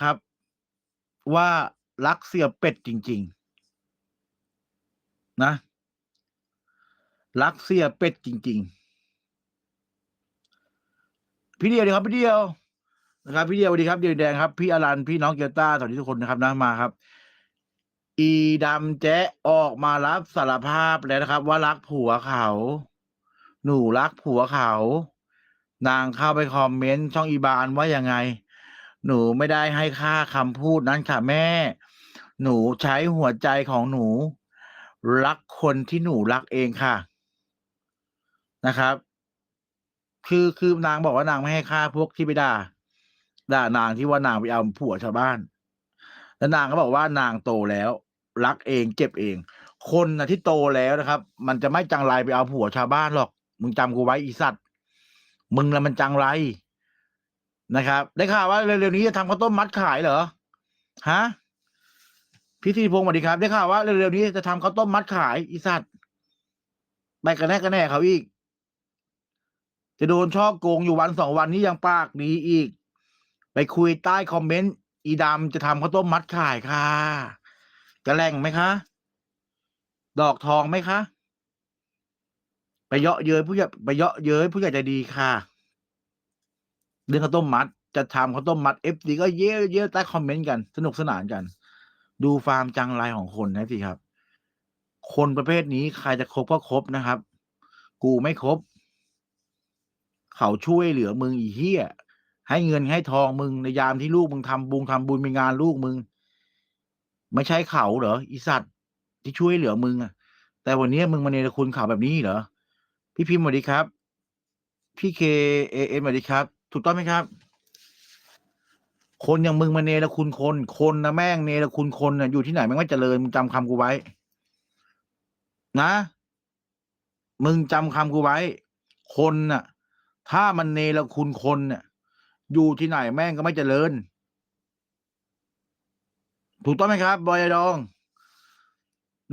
ครับ ว่ารักเสียเป็ดจริง ๆ นะ รักเสียเป็ดจริง ๆ พี่เดียวดีครับพี่เดียวนะครับพี่เดียวสวัสดีครับเดียวแดงครับ พี่อรันพี่น้องเกียร์ต้าสวัสดีทุกคนนะครับนะมาครับ อีดำแจ๊ออกมารับสารภาพแล้วนะครับ ว่ารักผัวเขา หนูรักผัวเขา นางเข้าไปคอมเมนต์ช่องอีบานว่ายังไง หนูไม่ได้ให้ค่าคำพูดนั้นค่ะแม่ หนูใช้หัวใจของหนู รักคนที่หนูรักเองค่ะ นะครับ คือคือนางบอกว่านางไม่ให้ค่าพวกที่ไปด่าด่านางที่ว่านางไปเอาผัวชาวบ้าน แล้วนางก็บอกว่านางโตแล้ว รักเองเก็บเอง คนนะที่โตแล้วนะครับ มันจะไม่จังไรไปเอาผัวชาวบ้านหรอก มึงจำกูไว้อีสัตว์ มึงละมันจังไร นะครับ ได้ข่าวว่าเร็วๆนี้จะทำข้าวต้มมัดขายเหรอฮะพี่ธีพงศ์สวัสดีครับ ได้ข่าวว่าเร็วๆนี้จะทำข้าวต้มมัดขายอีสัตว์ไปกันแน่กันแน่เขาอีก จะโดนช่อโกงอยู่วันสองวันนี้ยังปากดีอีก ไปคุยใต้คอมเมนต์อีดำจะทำข้าวต้มมัดขายค่ะกระแหล่งไหมคะ ดอกทองไหมคะ ไปเยาะเย้ยผู้ใหญ่ไปเยาะเย้ยผู้ใหญ่ใจดีค่ะ เรื่องข้าวต้มมัด จะทำข้าวต้มมัดเอฟดีก็เย้เย้ใต้คอมเมนต์กัน สนุกสนานกัน ดูฟาร์มจังไรของคนนะสิครับ คนประเภทนี้ใครจะคบก็คบนะครับ กูไม่คบ เขาช่วยเหลือมึงอีเหี้ยให้เงินให้ทองมึงในยามที่ลูกมึงทำบุญทำบุญมีงานลูกมึง ไม่ใช่เขาเหรออีสัตว์ที่ช่วยเหลือมึงอะแต่วันนี้มึงมาเนรคุณเขาแบบนี้เหรอพี่พิมพ์สวัสดีครับ พี่เคเอเอ็มสวัสดีครับ ถูกต้องไหมครับ คนอย่างมึงมาเนรคุณคน คนนะแม่งเนรคุณคนนะอยู่ที่ไหนแม่งไม่เจริญมึงจำคำกูไว้ นะ มึงจำคำกูไว้ คนน่ะ ถ้ามันเนรคุณคนน่ะ อยู่ที่ไหนแม่งก็ไม่เจริญ ถูกต้องไหมครับ บอยดอง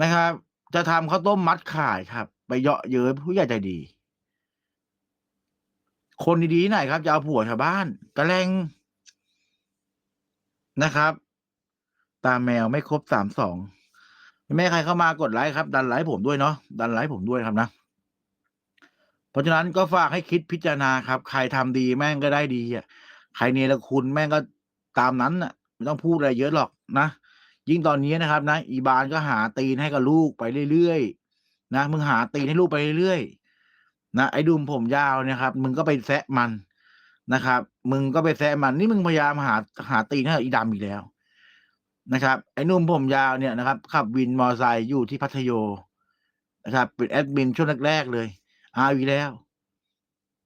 นะครับ จะทำข้าวต้มมัดขายครับ ไปเยาะเย้ยผู้ใหญ่ใจดี คนดีๆไหนครับจะเอาผัวชาวบ้านกระแรงนะครับ ตาแมวไม่ครบสามสองแม่ใครเข้ามากดไลค์ครับ ดันไลค์ผมด้วยเนาะดันไลค์ผมด้วยครับนะเพราะฉะนั้นก็ฝากให้คิดพิจารณาครับ ใครทำดีแม่งก็ได้ดีอะใครเนรคุณแม่งก็ตามนั้นน่ะ ไม่ต้องพูดอะไรเยอะหรอกนะยิ่งตอนนี้นะครับ นะ อีบานก็หาตีนให้กับลูกไปเรื่อยๆนะมึงหาตีนให้ลูกไปเรื่อยๆ นะไอ้ดุมผมยาวเนี่ยครับมึงก็ไปแซะมันนะครับ มึงก็ไปแซะมันนี่มึงพยายามหาหาตีนให้อีดำอีกแล้วนะครับ ไอ้นุ่มผมยาวเนี่ยนะครับขับวินมอไซค์อยู่ที่พัทโยนะครับเป็นแอดมินช่วงแรกๆเลยเอาอีกแล้ว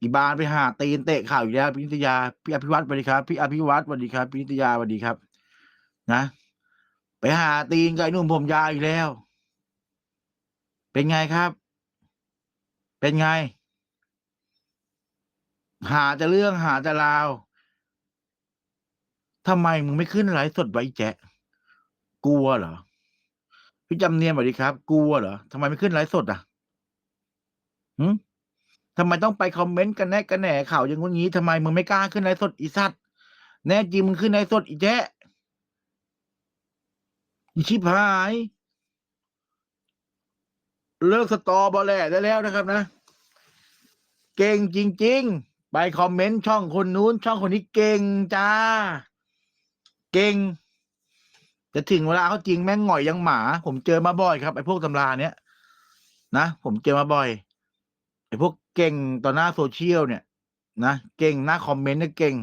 อีบานไปหาตีนเตะข่าวอีกแล้วพินิตยาพี่อภิวัตรสวัสดีครับพี่อภิวัตรสวัสดีครับพินิตยาสวัสดีครับ นะ ไปหาตีนกับไอ้นุ่มผมยาวอีกแล้ว เป็นไงครับ เป็นไง หาแต่เรื่องหาแต่ราวทำไมมึงไม่ขึ้นไลฟ์สดไว้แจ๊ะกลัวเหรอ พี่จำเนียนสวัสดีครับ กลัวเหรอทำไมไม่ขึ้นไลฟ์สดอะหืมทำไมต้องไปคอมเมนต์กันแน่กันแหน่ข่าวอย่างงู้นงี้ทำไมมึงไม่กล้าขึ้นไลฟ์สดอีสัตว์แน่จริงมึงขึ้นไลฟ์สดอีแจ๊ะอีชิบหาย เลิกสตอบอแหล่ได้แล้วนะครับนะ เก่งจริง ๆ ไปคอมเมนต์ช่องคนนู้น ช่องคนนี้เก่งจ้า เก่ง จะถึงเวลาเขาจริงแม่งหง่อยยังหมา ผมเจอมาบ่อยครับไอ้พวกตำราเนี้ยนะผมเจอมาบ่อยไอ้พวกเก่งต่อหน้าโซเชียลเนี่ย นะเก่งหน้าคอมเมนต์เนี่ยเก่ง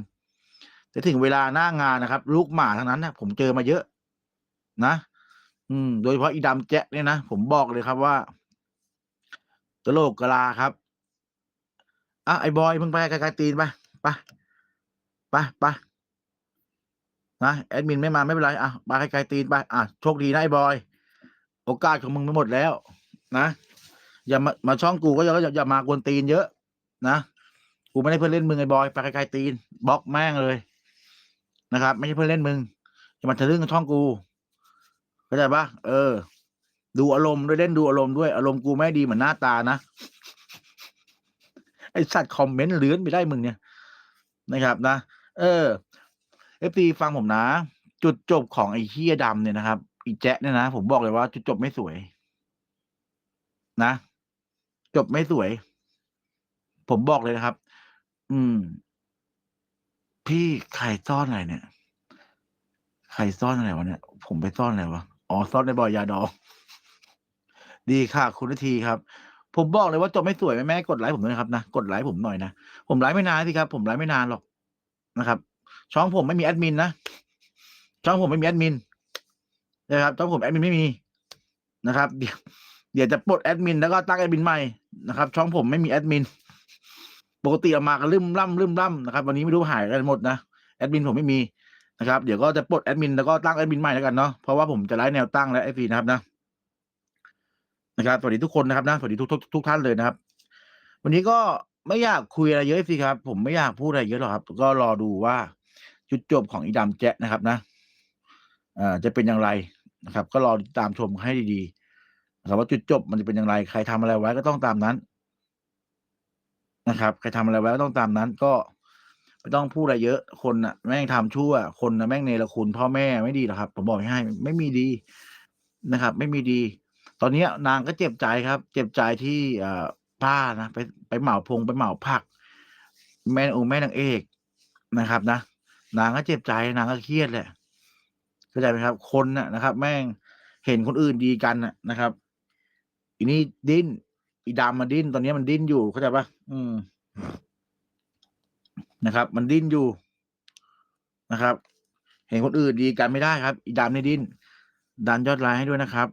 แต่ถึงเวลาหน้างานนะครับ ลูกหมาทั้งนั้นนะผมเจอมาเยอะ นะ อืม โดยเฉพาะอีดำแจ๊ะเนี่ยนะผมบอกเลยครับว่าตลกกะลาครับ อะไอ้บอยมึงไปไกลๆตีนไปไปไปไปนะแอดมินไม่มาไม่เป็นไรอะไปไกลๆตีนไปอะโชคดีนะไอ้บอย โอกาสของมึงไปหมดแล้ว นะอย่ามามาช่องกูก็อย่าอย่าอย่ามากวนตีนเยอะนะกูไม่ได้เพื่อนเล่นมึงไอ้บอยไปไกลๆตีนบล็อกแม่งเลยนะครับ ไม่ใช่เพื่อนเล่นมึงอย่ามาทะลึ่งกับช่องกูเข้าใจปะเออ ดูอารมณ์ด้วยเล่นดูอารมณ์ด้วยอารมณ์กูไม่ดีเหมือนหน้าตานะ ไอสัตว์คอมเมนต์เลื้อนไปได้มึงเนี่ยนะครับนะ เออเอฟซีฟังผมนะ จุดจบของไอ้เฮียดำเนี่ยนะครับอีแจ๊ะเนี่ยนะผมบอกเลยว่า จุดจบไม่สวย นะ จบไม่สวย ผมบอกเลยนะครับ อืม พี่ใครซ่อนอะไรเนี่ย ใครซ่อนอะไรวะเนี่ย ผมไปซ่อนอะไรวะอ๋อซ่อนในบ่อยาดองดีค่ะ คุณทีครับ ผมบอกเลยว่าจบไม่สวยแม่แม่กดไลค์ผมด้วยนะครับนะกดไลค์ผมหน่อยนะผมไลค์ไม่นานสิครับ ผมไลค์ไม่นานหรอกนะครับ ช่องผมไม่มีแอดมินนะช่องผมไม่มีแอดมินนะครับช่องผมแอดมินไม่มีนะครับ เดี๋ยวเดี๋ยวจะปลดแอดมินแล้วก็ตั้งแอดมินใหม่นะครับ ช่องผมไม่มีแอดมินปกติเอามากันลืมล่ำลืมล่ำนะครับวันนี้ไม่รู้หายกันหมดนะแอดมินผมไม่มีนะครับ เดี๋ยวก็จะปลดแอดมินแล้วก็ตั้งแอดมินใหม่แล้วกันเนาะเพราะว่าผมจะไล่แนวตั้งและไอฟีนะครับนะ นะครับ สวัสดีทุกคนนะครับนะสวัสดีทุกทุกทุกท่านเลยนะครับ วันนี้ก็ไม่อยากคุยอะไรเยอะสิครับ ผมไม่อยากพูดอะไรเยอะหรอกครับ ก็รอดูว่าจุดจบของอีดำแจ๊ะนะครับนะอ่าจะเป็นอย่างไรนะครับ ก็รอติดตามชมให้ดีๆนะครับว่าจุดจบมันจะเป็นอย่างไร ใครทำอะไรไว้ก็ต้องตามนั้น นะครับ ใครทำอะไรไว้ก็ต้องตามนั้น ก็ไม่ต้องพูดอะไรเยอะ คนน่ะแม่งทำชั่ว คนน่ะแม่งเนรคุณพ่อแม่ไม่ดีหรอกครับ ผมบอกให้ ไม่มีดีนะครับ ไม่มีดี ตอนนี้นางก็เจ็บใจครับ เจ็บใจที่อ่อป้านะไปไปเหมาพงไปเหมาผัก แม่อแม่นางเอกนะครับ นะนางก็เจ็บใจนางก็เครียดแหละเข้าใจไหมครับ คนน่ะนะครับ แม่งเห็นคนอื่นดีกันนะครับอีนี่ดิ้นอีดำมันดิ้นตอนนี้มันดิ้นอยู่เข้าใจปะอืมนะครับ มันดิ้นอยู่นะครับ เห็นคนอื่นดีกันไม่ได้ครับ อีดำนี่ดิ้นดันยอดไลค์ให้ด้วยนะครับ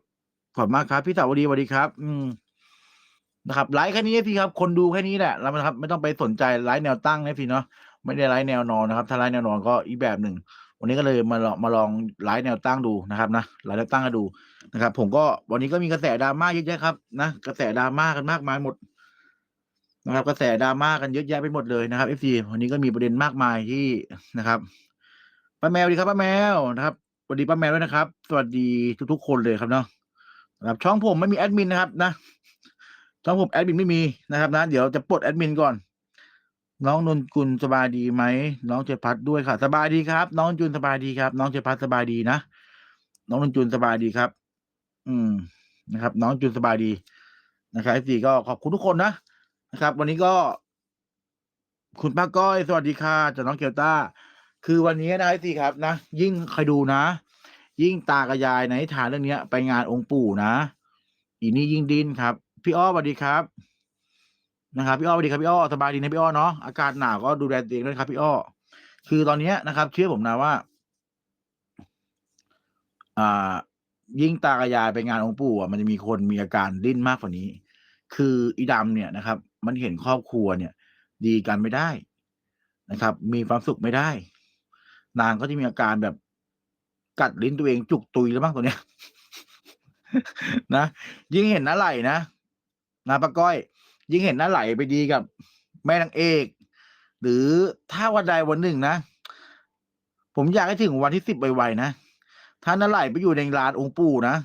ขอบมากครับ พี่สาวดีสวัสดีครับ อืมนะครับไลค์แค่นี้พี่ครับ คนดูแค่นี้แหละแล้วนะครับ ไม่ต้องไปสนใจไลค์แนวตั้งนะพี่เนาะไม่ได้ไลค์แนวนอนนะครับ ถ้าไลค์แนวนอนก็อีกแบบหนึ่งวันนี้ก็เลยมาลองมาลองไลค์แนวตั้งดูนะครับนะไลค์แนวตั้งให้ดูนะครับ ผมก็วันนี้ก็มีกระแสดราม่าเยอะแยะครับนะกระแสดราม่ากันมากมายหมดนะครับ กระแสดราม่ากันเยอะแยะไปหมดเลยนะครับเอฟซีวันนี้ก็มีประเด็นมากมายที่นะครับป้าแมวดีครับป้าแมวนะครับสวัสดีป้าแมวด้วยนะครับ สวัสดีทุกๆคนเลยครับเนาะ นะครับช่องผมไม่มีแอดมินนะครับนะช่องผมแอดมินไม่มีนะครับนะเดี๋ยวจะปลดแอดมินก่อน น้องนนกุลสบายดีไหมน้องเจพัดด้วยค่ะ สบายดีครับ น้องจุนสบายดีครับ น้องเจพัดสบายดีนะน้องนนจุนสบายดีครับ อืมนะครับ น้องจุนสบายดีนะครับสี่ก็ขอบคุณทุกคนนะนะครับ วันนี้ก็ คุณป้าก้อยสวัสดีค่ะจากน้องเกียวต้า คือวันนี้นะไอสี่ครับ นะยิ่งใครดูนะ ยิ่งตากระยายในนิทานเรื่องเนี้ย ไปงานองค์ปู่นะ อีนี่ยิ่งดินครับ พี่อ้อสวัสดีครับนะครับพี่อ้อสวัสดีครับพี่อ้อสบายดีนะพี่อ้อเนาะอากาศหนาวก็ดูแลตัวเองด้วยครับ พี่อ้อคือตอนเนี้ยนะครับ เชื่อผมนะว่า อ่า ยิ่งตากระยายไปงานองค์ปู่อะมันจะมีคนมีอาการดิ้นมากกว่านี้ คืออีดำเนี่ยนะครับ มันเห็นครอบครัวเนี่ย ดีกันไม่ได้นะครับ มีความสุขไม่ได้ นางก็จะมีอาการแบบ กัดลิ้นตัวเองจุกตุยแล้วบ้งตัวเนี้ย นะยิ่งเห็นน้าไหลนะนะป้าก้อย ยิ่งเห็นน้าไหลไปดีกับ แม่นางเอก หรือถ้าวันใดวันหนึ่งนะผมอยากให้ถึงวันที่สิบไวๆนะถ้าน้าไหลไปอยู่ในงานองค์ปู่นะ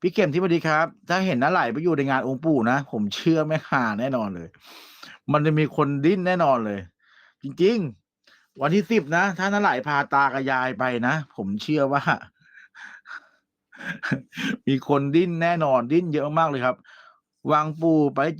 พี่เข็มที่สวัสดีครับ ถ้าเห็นน้าไหลไปอยู่ในงานองค์ปู่นะผมเชื่อไม่หาแน่นอนเลย มันจะมีคนดิ้นแน่นอนเลย จริง ๆ วันที่สิบนะ ถ้าน้าไหลพาตากระยายไปนะ ผมเชื่อว่า มีคนดิ้นแน่นอนดิ้นเยอะมากเลยครับ วางปูไปจ